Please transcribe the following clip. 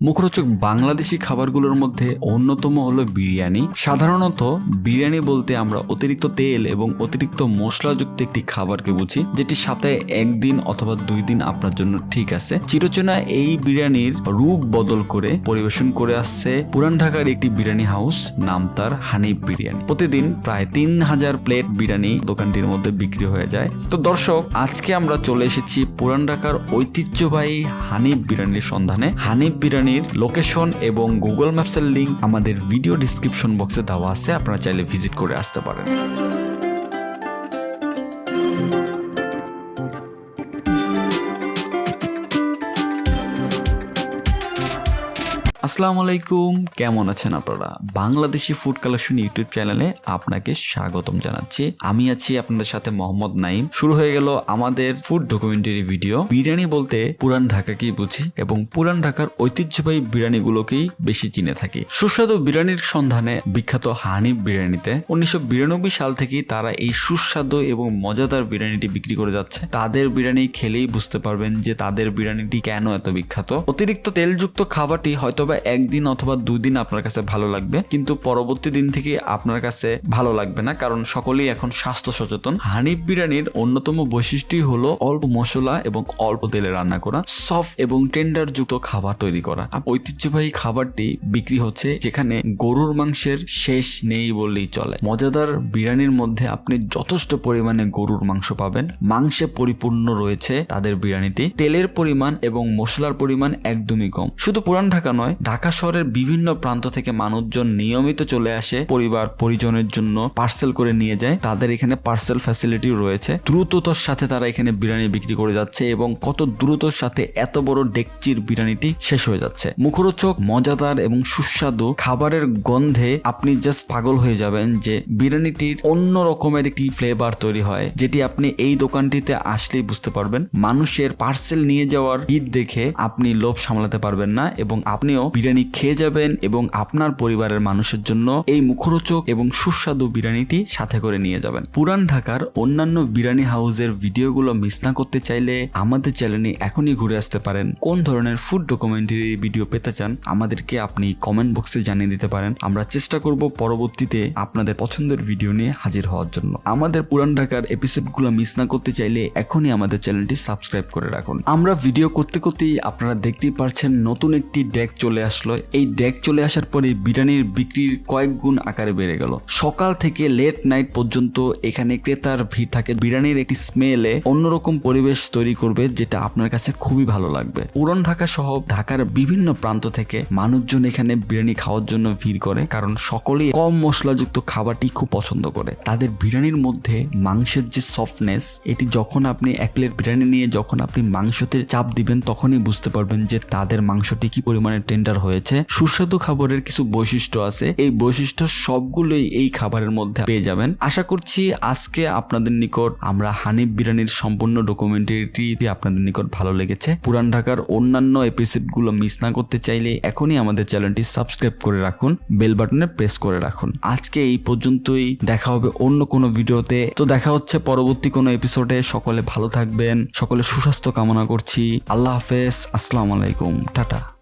মুখরোচক বাংলাদেশি খাবারগুলোর মধ্যে অন্যতম হলো বিরিয়ানি। সাধারণত বিরিয়ানি বলতে আমরা অতিরিক্ত তেল এবং অতিরিক্ত মশলাযুক্ত একটি খাবারকে বুঝি, যেটি সপ্তাহে একদিন অথবা দুই দিন আপনার জন্য ঠিক আছে। চিরচেনা এই বিরিয়ানির রূপ বদল করে পরিবেশন করে আসছে পুরান ঢাকার একটি বিরিয়ানি হাউস, নাম তার হানিফ বিরিয়ানি। প্রতিদিন প্রায় তিন হাজার প্লেট বিরিয়ানি দোকানটির মধ্যে বিক্রি হয়ে যায়। তো দর্শক, আজকে আমরা চলে এসেছি পুরান ঢাকার ঐতিহ্যবাহী হানিফ বিরিয়ানির সন্ধানে। হানিফ বিরিয়ানির লোকেশন এবং গুগল ম্যাপসের লিঙ্ক আমাদের ভিডিও ডিসক্রিপশন বক্সে দেওয়া আছে, আপনারা চাইলে ভিজিট করে আসতে পারেন। আসসালামু আলাইকুম। কেমন আছেন আপনারা? বাংলাদেশি ফুড কালেকশন ইউটিউব চ্যানেলে আপনাকে স্বাগতম জানাচ্ছি। আমি আছি আপনাদের সাথে মোহাম্মদ নাইম শুরু হয়ে গেল আমাদের ফুড ডকুমেন্টারি ভিডিও। বিরিয়ানি বলতে পুরান ঢাকাকেই বুঝি এবং পুরান ঢাকার ঐতিহ্যবাহী বিরিয়ানিগুলোকেই বেশি চিনে থাকি। সুস্বাদু বিরিয়ানির সন্ধানে বিখ্যাত হানিফ বিরিয়ানিতে উনিশশো বিরানব্বই সাল থেকেই তারা এই সুস্বাদু এবং মজাদার বিরিয়ানিটি বিক্রি করে যাচ্ছে। তাদের বিরিয়ানি খেলেই বুঝতে পারবেন যে তাদের বিরিয়ানিটি কেন এত বিখ্যাত। অতিরিক্ত তেলযুক্ত খাবারটি হয়তোবা একদিন অথবা দুই দিন আপনার কাছে ভালো লাগবে, কিন্তু পরবর্তী দিন থেকে আপনার কাছে ভালো লাগবে না, কারণ সকলেই এখন স্বাস্থ্য সচেতন। হানিফ বিরিয়ানির অন্যতম বৈশিষ্ট্যই হলো অল্প মশলা এবং অল্প তেলে রান্না করা, সফট এবং টেন্ডার যুক্ত খাবার তৈরি করা। ঐতিহ্যবাহী খাবারটি বিক্রি হচ্ছে যেখানে গরুর মাংসের শেষ নেই বললেই চলে। মজাদার বিরিয়ানির মধ্যে আপনি যথেষ্ট পরিমাণে গরুর মাংস পাবেন। মাংসে পরিপূর্ণ রয়েছে তাদের বিরিয়ানিটি। তেলের পরিমাণ এবং মশলার পরিমাণ একদমই কম। শুধু পুরান ঢাকা নয় ঢাকা শহরের বিভিন্ন প্রান্ত থেকে মানুষজন নিয়মিত চলে আসে, পরিবার, পরিজনের জন্য পার্সেল করে নিয়ে যায়। তাদের এখানে পার্সেল ফ্যাসিলিটিও রয়েছে। দ্রুততার সাথে তারা এখানে বিরিয়ানি বিক্রি করে যাচ্ছে এবং কত দ্রুতর সাথে এত বড় ডেকচির বিরিয়ানিটি শেষ হয়ে যাচ্ছে। মুখরোচক, মজাদার এবং সুস্বাদু খাবারের গন্ধে আপনি জাস্ট পাগল হয়ে যাবেন যে বিরিয়ানিটির অন্য রকমের একটি ফ্লেভার তৈরি হয়, যেটি আপনি এই দোকানটিতে আসলেই বুঝতে পারবেন। মানুষের পার্সেল নিয়ে যাওয়ার ভিড় দেখে আপনি লোভ সামলাতে পারবেন না এবং আপনিও বিরিয়ানি খেয়ে যাবেন এবং আপনার পরিবারের মানুষের জন্য এই মুখরোচক এবং সুস্বাদু বিরিয়ানিটি সাথে করে নিয়ে যাবেন। পুরান ঢাকার অন্যান্য বিরিয়ানি হাউসের ভিডিওগুলো মিস না করতে চাইলে আমাদের চ্যানেলে এখনই ঘুরে আসতে পারেন। কোন ধরনের ফুড ডকুমেন্টারি ভিডিও পেতে চান আমাদেরকে আপনি কমেন্ট বক্সে জানিয়ে দিতে পারেন। আমরা চেষ্টা করব পরবর্তীতে আপনাদের পছন্দের ভিডিও নিয়ে হাজির হওয়ার জন্য। আমাদের পুরান ঢাকার এপিসোডগুলো মিস না করতে চাইলে এখনই আমাদের চ্যানেলটি সাবস্ক্রাইব করে রাখুন। আমরা ভিডিও করতে করতেই আপনারা দেখতেই পারছেন নতুন একটি ডেক চলে আসলো। এই ডেক চলে আসার পরে বিরিয়ানির বিক্রির কয়েক গুণ আকারে বেড়ে গেল। সকাল থেকে লেট নাইট পর্যন্ত এখানে ক্রেতার ভিড় থাকে। বিরিয়ানির একটি স্মেলে অন্যরকম পরিবেশ তৈরি করবে, যেটা আপনার কাছে খুবই ভালো লাগবে। পুরন ঢাকা সহ ঢাকার বিভিন্ন প্রান্ত থেকে মানুষজন এখানে বিরিয়ানি খাওয়ার জন্য ভিড় করে, কারণ সকলেই কম মশলাযুক্ত খাবারটি খুব পছন্দ করে। তাদের বিরিয়ানির মধ্যে মাংসের যে সফটনেস এটি যখন আপনি এক প্লেট বিরিয়ানি নিয়ে যখন আপনি মাংসতে চাপ দিবেন, তখনই বুঝতে পারবেন যে তাদের মাংসটি কি পরিমাণে টেন্ডার হয়েছে। সুস্বাদু খাবারের কিছু বৈশিষ্ট্য আছে। এই বৈশিষ্ট্য সবগুলোই এই খাবারের মধ্যে পেয়ে যাবেন। আশা করছি আজকে আপনাদের নিকট আমরা হানিফ বিরিয়ানির সম্পূর্ণ ডকুমেন্টারিটি আপনাদের নিকট ভালো লেগেছে। পুরান ঢাকার অন্যান্য এপিসোডগুলো মিস না করতে চাইলে এখনই আমাদের চ্যানেলটি সাবস্ক্রাইব করে রাখুন বেল বাটনে প্রেস করে রাখুন। আজকে এই পর্যন্তই, দেখা হবে অন্য কোনো ভিডিওতে তো দেখা হচ্ছে পরবর্তী কোনো এপিসোডে সকলে ভালো থাকবেন, সকলে সুস্বাস্থ্য কামনা করছি। আল্লাহ হাফেজ, আসসালামু আলাইকুম। টাটা।